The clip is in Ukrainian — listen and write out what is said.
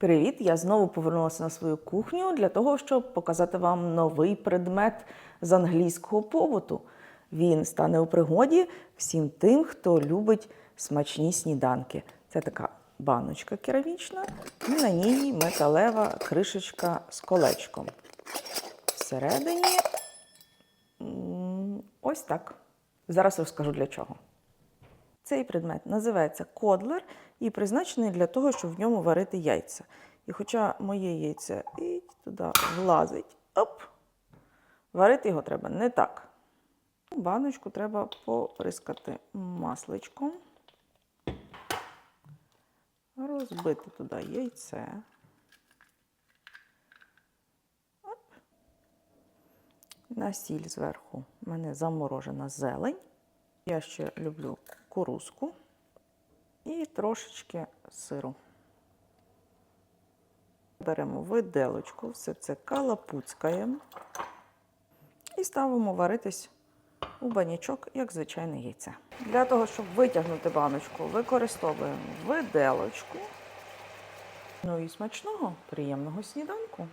Привіт! Я знову повернулася на свою кухню для того, щоб показати вам новий предмет з англійського побуту. Він стане у пригоді всім тим, хто любить смачні сніданки. Це така баночка керамічна, і на ній металева кришечка з колечком. Всередині ось так. Зараз розкажу для чого. Цей предмет називається кодлер і призначений для того, щоб в ньому варити яйця. І хоча моє яйце і туди влазить, оп, варити його треба не так. Баночку треба поприскати масличком, розбити туди яйце. Оп. На сіль зверху у мене заморожена зелень. Я ще люблю кукурузку і трошечки сиру. Беремо виделочку, все це калапуцькаємо і ставимо варитись у банячок, як звичайне яйце. Для того, щоб витягнути баночку, використовуємо виделочку. Ну і смачного, приємного сніданку.